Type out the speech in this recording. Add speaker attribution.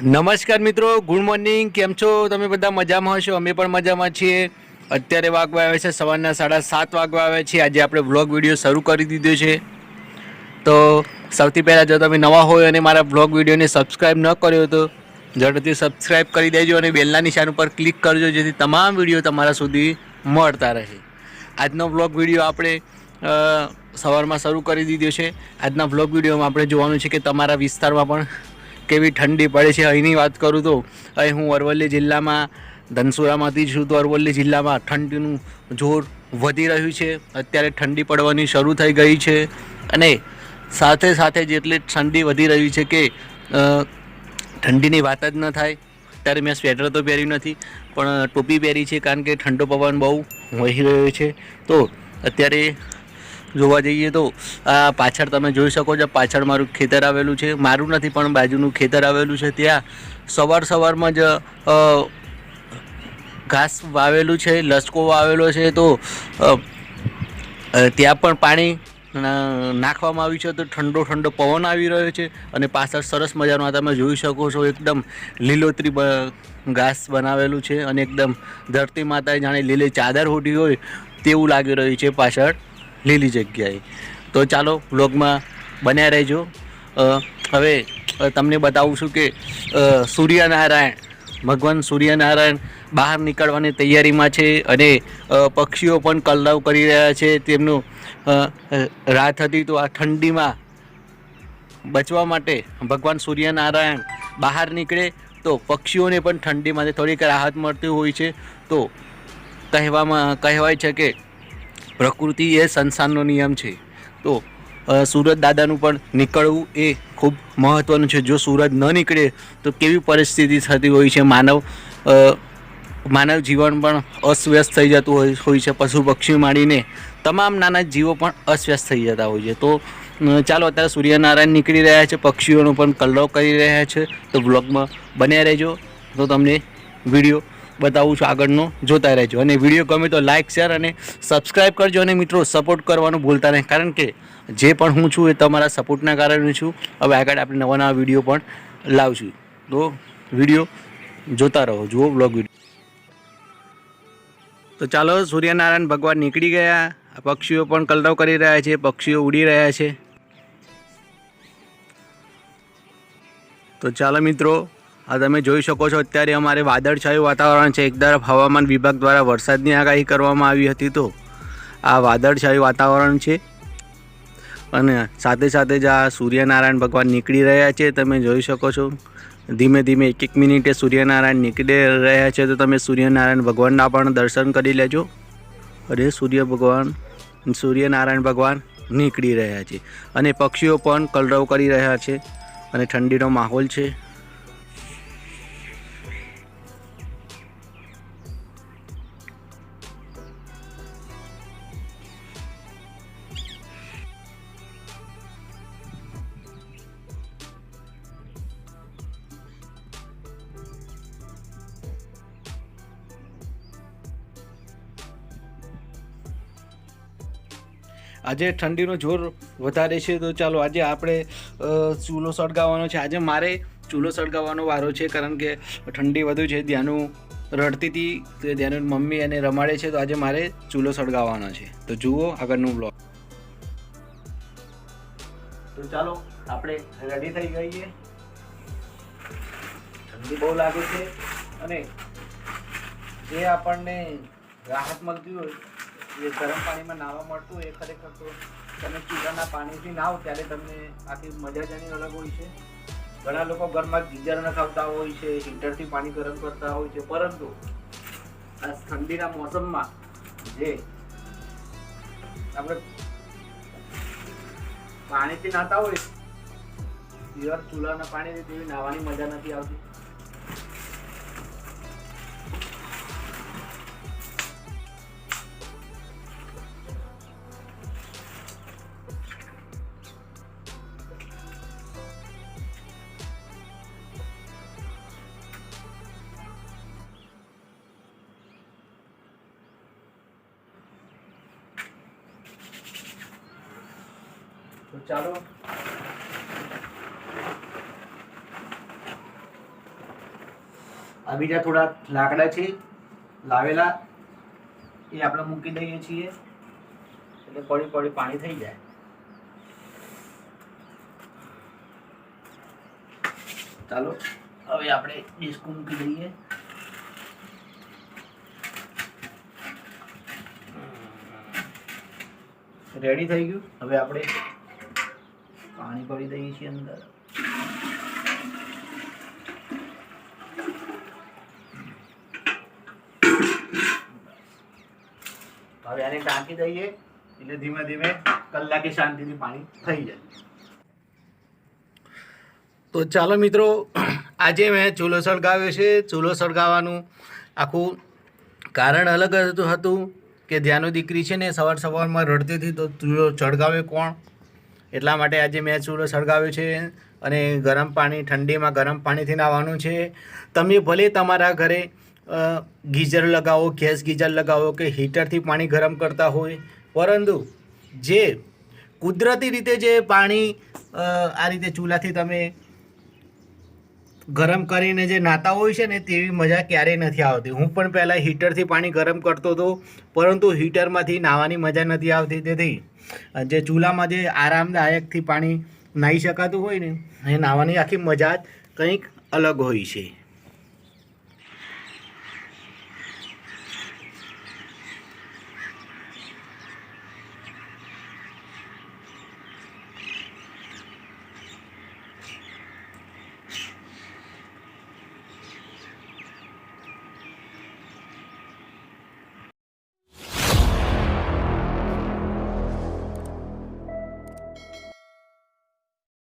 Speaker 1: નમસ્કાર મિત્રો, good morning. કેમ છો? તમે બધા મજામાં હશો? અમે પણ મજામાં છીએ. અત્યારે વાગવા આવે છે સવારના સાડા સાત વાગવા આવે છે આજે આપણે વ્લોગ વીડિયો શરૂ કરી દીધો છે. તો સૌથી પહેલાં જો તમે નવા હોય અને મારા વ્લોગ વિડીયોને સબસ્ક્રાઈબ ન કર્યો તો ઝડપથી સબસ્ક્રાઈબ કરી દેજો અને બેલના નિશાન ઉપર ક્લિક કરજો, જેથી તમામ વીડિયો તમારા સુધી મળતા રહે. આજનો વ્લોગ વીડિયો આપણે સવારમાં શરૂ કરી દીધો છે. આજના વ્લોગ વિડીયોમાં આપણે જોવાનું છે કે તમારા વિસ્તારમાં પણ કેવી ઠંડી પડે છે અહીંની વાત કરું તો, અહીં હું અરવલ્લી જિલ્લામાં, ધનસુરામાંથી છું તો અરવલ્લી જિલ્લામાં ઠંડીનું જોર વધી રહ્યું છે. અત્યારે ઠંડી પડવાની શરૂ થઈ ગઈ છે અને સાથે સાથે જેટલી ઠંડી વધી રહી છે કે ઠંડીની વાત જ ન થાય. અત્યારે મેં સ્વેટર તો પહેર્યું નથી, પણ ટોપી પહેરી છે કારણ કે ઠંડો પવન બહુ વહી રહ્યો છે. તો અત્યારે જોવા જઈએ તો આ પાછળ તમે જોઈ શકો છો, પાછળ મારું ખેતર આવેલું છે. મારું નથી, પણ બાજુનું ખેતર આવેલું છે. ત્યાં સવાર સવારમાં જ ઘાસ વાવેલું છે, લસકો વાવેલો છે. તો ત્યાં પણ પાણી નાખવામાં આવ્યું છે. તો ઠંડો ઠંડો પવન આવી રહ્યો છે અને પાછળ સરસ મજાનું આ તમે જોઈ શકો છો, એકદમ લીલોતરી ઘાસ બનાવેલું છે અને એકદમ ધરતી માતાએ જાણે લીલી ચાદર ઓઢી હોય તેવું લાગી રહ્યું છે પાછળ. લીલી જગ્યાએ. તો ચાલો વ્લોગમાં બન્યા રહેજો. હવે તમને બતાવું છું કે સૂર્યનારાયણ, ભગવાન સૂર્યનારાયણ બહાર નીકળવાની તૈયારીમાં છે અને પક્ષીઓ પણ કલરવ કરી રહ્યા છે. તેમનું રાત હતી તો આ ઠંડીમાં બચવા માટે ભગવાન સૂર્યનારાયણ બહાર નીકળે તો પક્ષીઓને પણ ઠંડીમાંથી થોડીક રાહત મળતી હોય છે. તો કહેવામાં, કહેવાય છે કે પ્રકૃતિ એ સંસારનો નિયમ છે. તો સુરજ દાદાનું પણ નીકળવું એ ખૂબ મહત્ત્વનું છે. જો સૂરજ ન નીકળે તો કેવી પરિસ્થિતિ થતી હોય છે? માનવ માનવ જીવન પણ અસ્વ્યસ્ત થઈ જતું હોય છે. પશુ પક્ષી માંડીને તમામ નાના જીવો પણ અસ્વ્યસ્ત થઈ જતા હોય છે. તો ચાલો અત્યારે સૂર્યનારાયણ નીકળી રહ્યા છે. પક્ષીઓનો પણ કલરવ કરી રહ્યા છે. તો બ્લોગમાં બન્યા રહેજો. તો તમને વીડિયો બતાવું છું આગળનો, જોતા રહેજો. અને વીડિયો ગમે તો લાઇક શેર અને સબસ્ક્રાઈબ કરજો. અને મિત્રો સપોર્ટ કરવાનું ભૂલતા નહીં. કારણ કે જે પણ હું છું એ તમારા સપોર્ટના કારણે છું. હવે આગળ આપણે નવા નવા વીડિયો પણ લાવશું. તો વીડિયો જોતા રહો. જુઓ બ્લોગ વીડિયો. તો ચાલો, સૂર્યનારાયણ ભગવાન નીકળી ગયા. પક્ષીઓ પણ કલરવ કરી રહ્યા છે. પક્ષીઓ ઉડી રહ્યા છે. તો ચાલો મિત્રો આ તમે જોઈ શકો છો, અત્યારે અમારે વાદળછાયું વાતાવરણ છે. એક તરફ હવામાન વિભાગ દ્વારા વરસાદની આગાહી કરવામાં આવી હતી તો આ વાદળછાયું વાતાવરણ છે. અને સાથે સાથે જ આ સૂર્યનારાયણ ભગવાન નીકળી રહ્યા છે, તમે જોઈ શકો છો. ધીમે ધીમે એક એક મિનિટે સૂર્યનારાયણ નીકળી રહ્યા છે, તો તમે સૂર્યનારાયણ ભગવાનના પણ દર્શન કરી લેજો. અરે, સૂર્ય ભગવાન, સૂર્યનારાયણ ભગવાન નીકળી રહ્યા છે. અને પક્ષીઓ પણ કલરવ કરી રહ્યા છે. અને ઠંડીનો માહોલ છે. આજે ઠંડીનો જોર વધારે છે, તો ચાલો આજે આપણે ચૂલો સળગાવવાનો છે. આજે મારે ચૂલો સળગાવવાનો વારો છે, કારણ કે ઠંડી વધુ છે ધ્યાનું રડતી હતી તો ધ્યાનું મમ્મી એને રમાડે છે, તો આજે મારે ચૂલો સળગાવવાનો છે. તો જુઓ આગળનું બ્લોગ તો ચાલો, આપણે રેડી થઈ ગઈએ. ઠંડી બહુ લાગે છે, અને જે આપણને રાહત મળતી હોય એ ગરમ પાણીમાં નાહવા મળતું એ ખરેખર તો તમે ચૂલાના પાણીથી નાહો ત્યારે તમને આખી મજા જ અલગ હોય છે. ઘણા લોકો ઘરમાં ગીઝર નખાવતા હોય છે, હીટરથી પાણી ગરમ કરતા હોય છે, પરંતુ આ ઠંડીના મોસમમાં જે આપણે પાણીથી નાહતા હોય પ્યોર ચૂલાના પાણીથી તેવી નાહવાની મજા નથી આવતી. ચાલો આ બીજા થોડા લાકડા છે, લાવેલા, એ આપણે મૂકી દઈએ છીએ, એટલે પડી પડી પાણી થઈ જાય. ચાલો, હવે આપણે ડિસ્કો મૂકી દઈએ. રેડી થઈ ગયું? હવે આપણે પાણી ભરી દઈએ છીએ અંદર. હવે આને ટાંકી દઈએ, એટલે ધીમે ધીમે કલાકે શાંતિથી પાણી થઈ જાય. તો ચાલો મિત્રો, આજે મેં ચૂલો સળગાવ્યો છે. ચૂલો સળગાવવાનું આખું કારણ અલગ હતું કે ધ્યાનો દીકરી છે ને સવાર સવારમાં રડતી હતી તો ચૂલો સળગાવે કોણ? એટલા માટે આજે મેં ચૂલો સળગાવ્યો છે અને ગરમ પાણી, ઠંડીમાં ગરમ પાણીથી નાહવાનું છે. તમે ભલે તમારા ઘરે ગીઝર લગાવો, ગેસ ગીઝર લગાવો કે હીટરથી પાણી ગરમ કરતા હોય, પરંતુ જે કુદરતી રીતે જે પાણી આ રીતે ચૂલાથી તમે ગરમ કરીને જે નાતા હોય છે ને, તેવી મજા ક્યારેય નથી આવતી. હું પણ પહેલાં હીટરથી પાણી ગરમ કરતો હતો, પરંતુ હીટરમાંથી નાહવાની મજા નથી આવતી તેથી જે ચૂલામાં જે આરામદાયકથી પાણી નાહી શકાતું હોય ને, એ નાહવાની આખી મજા જ કંઈક અલગ હોય છે.